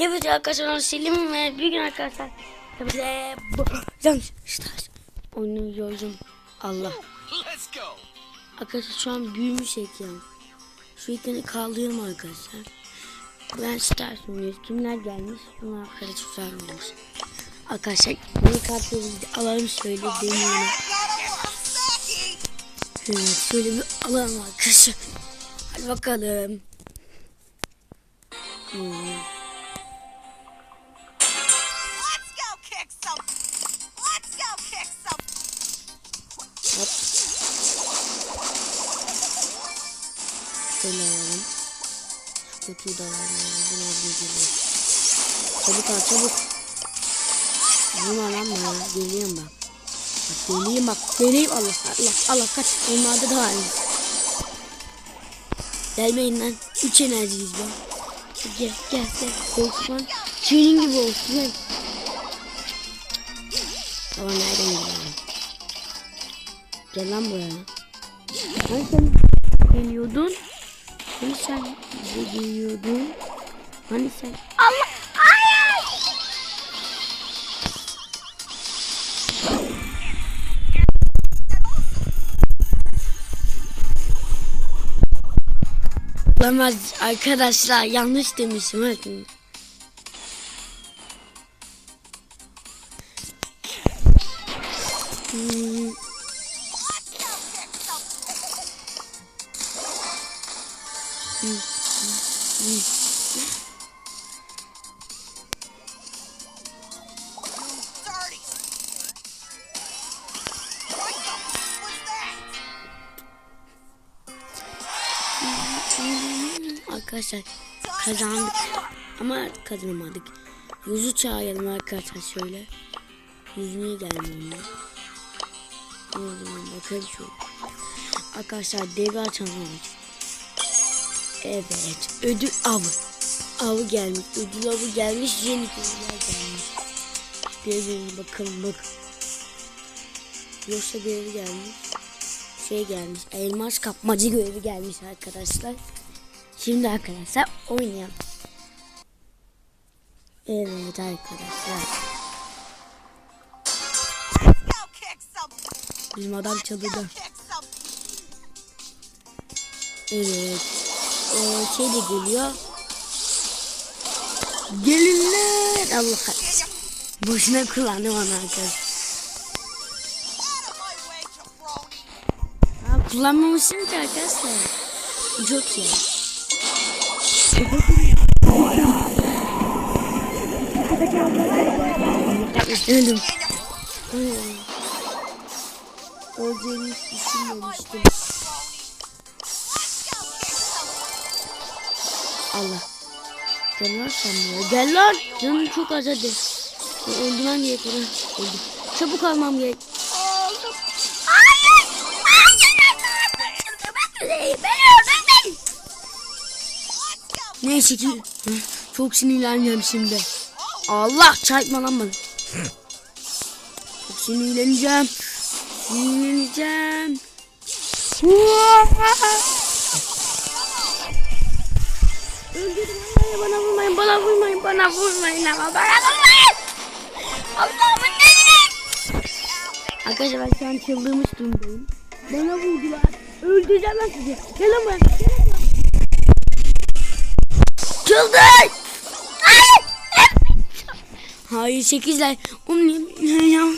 Evet arkadaşlar Selim ve bir gün arkadaşlar Can Stars oynuyorum. Allah. Arkadaşlar şu an büyümüş ekran. Şu ekranı kaldırıyorum arkadaşlar. Ben Stars oynuyoruz. Kimler gelmiş? Bunu arkadaşlar sormuyoruz. Arkadaşlar yeni kartlarımızı alalım şöyle deneyelim. Evet şöyle bir alalım arkadaşlar. Hadi bakalım. Hmm. Şu kutuyu da alalım. Bunu geliyor. Çabuk al çabuk. Vurma lan bana. Geleyim bak. Bak geleyim bak. Geleyim Allah Allah Allah kaç. Onlarda da var. Gelmeyin lan. Üç enerjiyiz be. Gel gel gel. Korkman. Senin gibi olsun. Gel. Baba nereden geliyor? Gel lan buraya. Hani sen geliyordun? Hani sen bize geliyordun? Hani sen... Allah! Hayır! Olamaz arkadaşlar yanlış demişim bakın. Arkadaşlar kazandık ama kazanamadık. Yüzü çağıralım arkadaşlar şöyle. Yüzüne gelmiyor. Ne oldu bakın şöyle. Arkadaşlar devi açalım. Evet ödül avı. Avı gelmiş. Ödül avı gelmiş. Yeni ödüller gelmiş. Gelin bakalım bak. Yoksa görevi gelmiş. Şey gelmiş. Elmas kapmacı görevi gelmiş arkadaşlar. Şimdi arkadaşlar oynayalım. Evet arkadaşlar. Bizim adam çalıda. Evet. Ee, şey de geliyor. Gelinler. Allah kahretsin. Boşuna kullandım onu arkadaşlar. Kullanmamışsın ki arkadaşlar. Çok iyi. Öldüm. Hiç düşünmemiştim. Allah. Gel lan sen buraya. Gel lan. Canım çok az hadi. Ben Öldürmem gerek onu. Öldüm. Çabuk almam gerek. Oldum. Hayır. Ben öldüm. Neyse ki. Çok sinirleneceğim şimdi. Allah çarpma lan bana. Çok sinirleneceğim. Sinirleneceğim. Öldürün bana, bana vurmayın, bana vurmayın, bana vurmayın ama bana vurmayın. Allah'ımın delili. Arkadaşlar ben şu an çıldırmış durumdayım. Bana vurdular. Öldüreceğim lan sizi. Gel lan buraya. Gel lan buraya. Çıldır. Hayır. Hayır sekizler. Ya?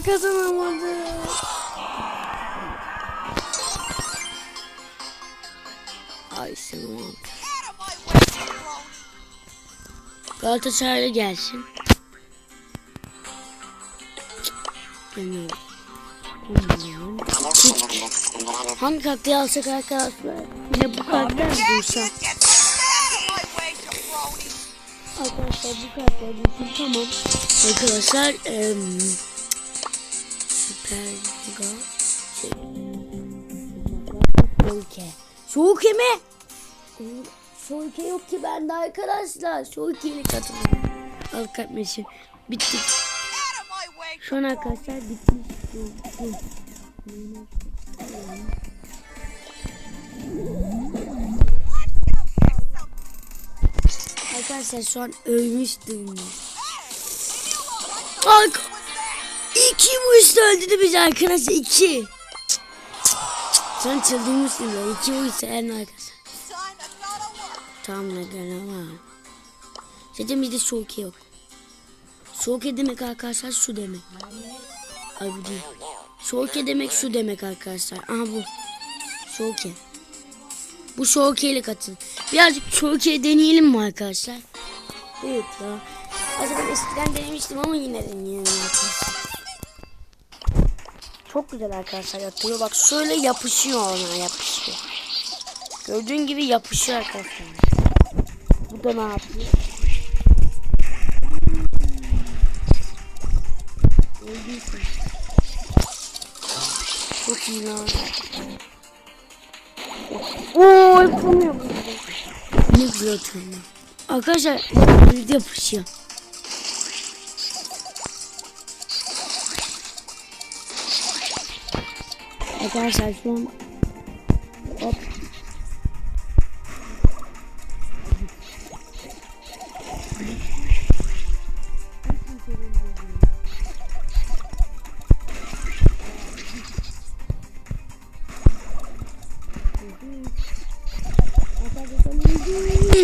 Ya kazanamadım. Ay jabroni. Galatasaray'a gelsin. Bilmiyorum. Hangi karakteri alsak arkadaşlar? Yine bu karakter bulsa. Arkadaşlar bu karakter bulsun tamam. Arkadaşlar em, Mega şey. Şoke mi? Şoke yok ki bende arkadaşlar. Şoke ile katılıyorum. Al katmışım. Bitti. Şu an arkadaşlar bitmiş. Arkadaşlar şu an ölmüş durumda. İki vuruşta öldürdü bizi arkadaşlar. iki. Sen çıldırmışsın ya. İki en to go to work. Tam ne gel ama. Zaten bizde şoke yok. Şoke demek arkadaşlar şu demek. Ay bu değil. Şoke demek şu demek arkadaşlar. Aha bu. Şoke. Bu şoke ile katın. Birazcık şoke deneyelim mi arkadaşlar? Evet ya. Ben eskiden denemiştim ama yine deneyelim arkadaşlar. Çok güzel arkadaşlar yatıyor. Bak şöyle yapışıyor ona yapışıyor. Gördüğün gibi yapışıyor arkadaşlar. Bu da ne yapıyor? Öldüysün. Çok iyi lan. Oo yapamıyor bunu. Ne güzel atıyor. Arkadaşlar yapışıyor. Arkadaşlar şu an hop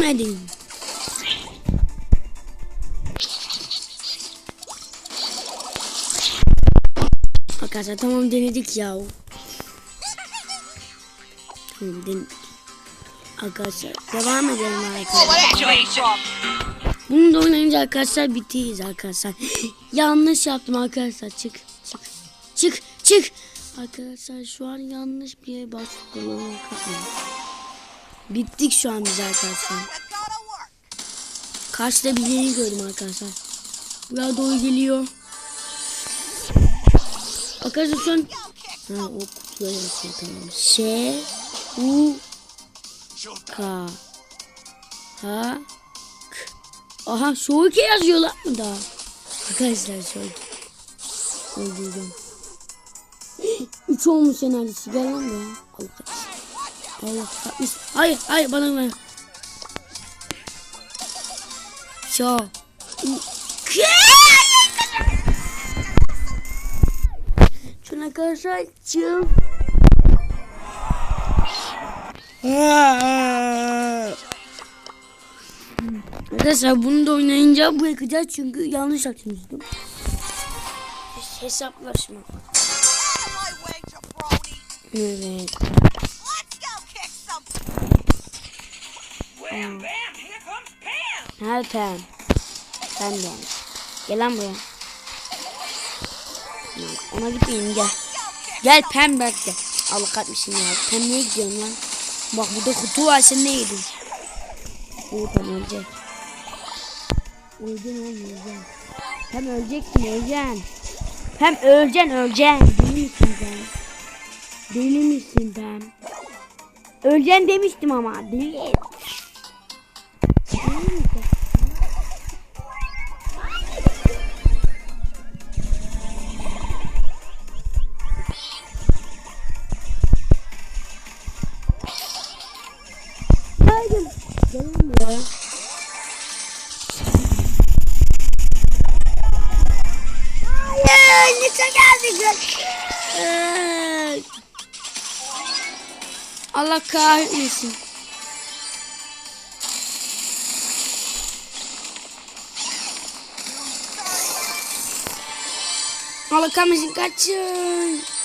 Hadi. Arkadaşlar tamam denedik ya. Denedik. Arkadaşlar devam edelim arkadaşlar. Bunu da oynayınca arkadaşlar bitiyiz arkadaşlar. yanlış yaptım arkadaşlar. Çık çık çık çık. Arkadaşlar şu an yanlış bir yere başladım. Bittik şu an biz arkadaşlar. Karşıda birini gördüm arkadaşlar. Buraya doğru geliyor. Arkadaşlar şu Ha o kutuya yazıyor tamam. Ş U K Ha K Aha Şoke yazıyor lan mı da? Arkadaşlar Şoke. Öldürdüm. Üç olmuş enerjisi. Gel lan buraya. Allah. Allah kahretsin. Hayır hayır bana ver. Şo. Şuna arkadaşlar çıl. Arkadaşlar bunu da oynayınca bırakacağız çünkü yanlış açmıştım. Hesaplaşma. Evet. Here comes Pam. Sen de. Gel lan buraya. Ona gitmeyin gel. Gel Pem bekle. Allah katmışsın ya. Pem niye gidiyorsun lan? Bak burada kutu var sen ne yedin? Pem ölecek. Öleceksin oğlum öleceksin. Pem öleceksin öleceksin. Pem öleceksin öleceksin. Deli misin Pem? Deli misin Pem? Öleceksin demiştim ama. Deli. Gelin buraya. Hayır, lütfen geldik. Allah kahretmesin. Allah kahretmesin kaçın.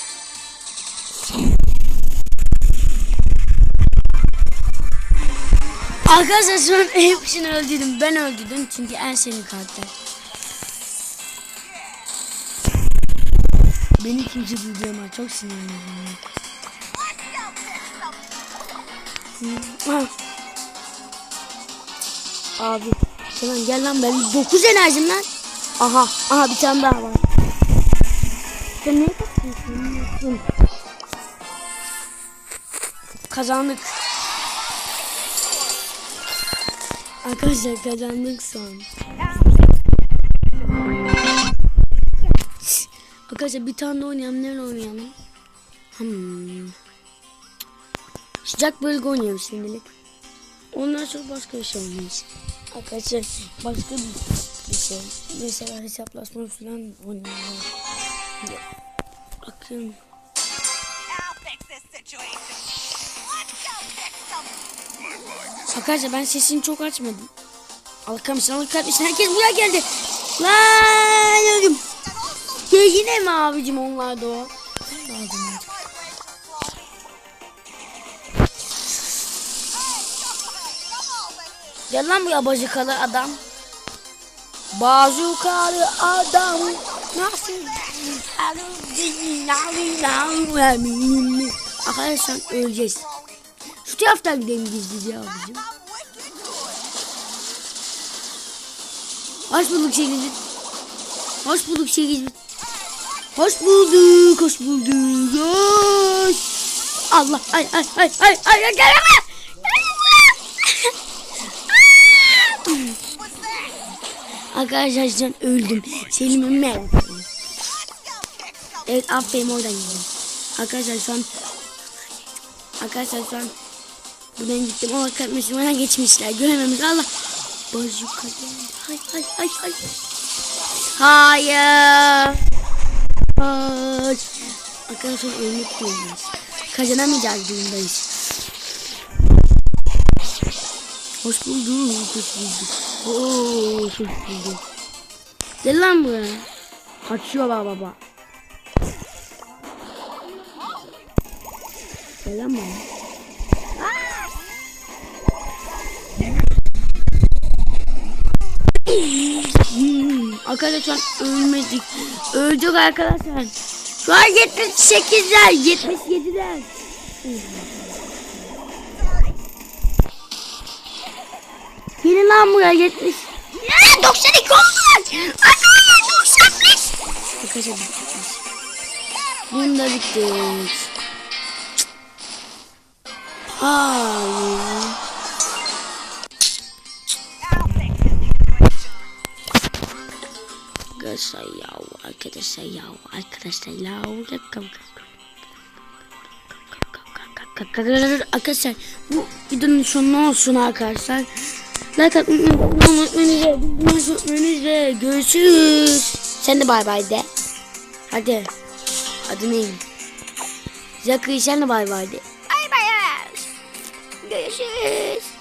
Arkadaşlar şu an hepsini öldürdüm. Ben öldürdüm çünkü en sevdiğim karakter. Beni kimse duyuyor ama çok sinirliyim. Ah. Abi tamam gel lan ben 9 enerjim lan. Aha aha bir tane daha var. Sen neye bakıyorsun? kazandık. Arkadaşlar kazandık son. Arkadaşlar bir tane de oynayalım. Nerede oynayalım? Hmm. Sıcak bölge oynayalım şimdilik. Ondan sonra başka bir şey oynayacağız. Arkadaşlar başka bir şey. Mesela hesaplaşma falan oynayalım. Bakın. Arkadaşlar ben sesini çok açmadım. Allah kahretsin herkes buraya geldi. Lan öldüm. Yine mi abicim onlar da o? Gel lan buraya bazıkalı adam. Bazukalı adam. Nasıl? Arkadaşlar öleceğiz. Taraftan gidelim gizlice abicim. Hoş bulduk Şekil. Hoş bulduk Şekil. Hoş bulduk, hoş bulduk. Hoş. Allah, ay, ay, ay, ay, ay, ay, gel ama. Arkadaşlar ben öldüm. Selim'e merhaba. Evet aferin oradan gidiyorum. Arkadaşlar şu an Arkadaşlar şu an Buradan gittim ama kalkmışım bana geçmişler. Görememiş Allah. Bazuka geldi. Hay hay hay hay Hayır. Hayır. Arkadaşlar ölmek durumdayız Kazanamayacağız durumdayız Hoş bulduk. Hoş bulduk. Oo, hoş bulduk. Gel lan buraya. Kaçıyor baba baba. Gel lan bana arkadaşlar ölmedik. Öldük arkadaşlar. Şu an 78'ler, 77'ler. Gelin lan buraya 70. Ya 92 oldu. Arkadaşlar 95. Arkadaşlar bittik. Bunda bittik. Hayır. Arkadaşlar ya arkadaşlar ya arkadaşlar ya Arkadaşlar bu videonun sonu olsun arkadaşlar. Like atmayı unutmayın. Görüşürüz. Sen de bay bay de. Hadi. Adı neyim? Zakı sen de bay bay de. Bay bay. Görüşürüz.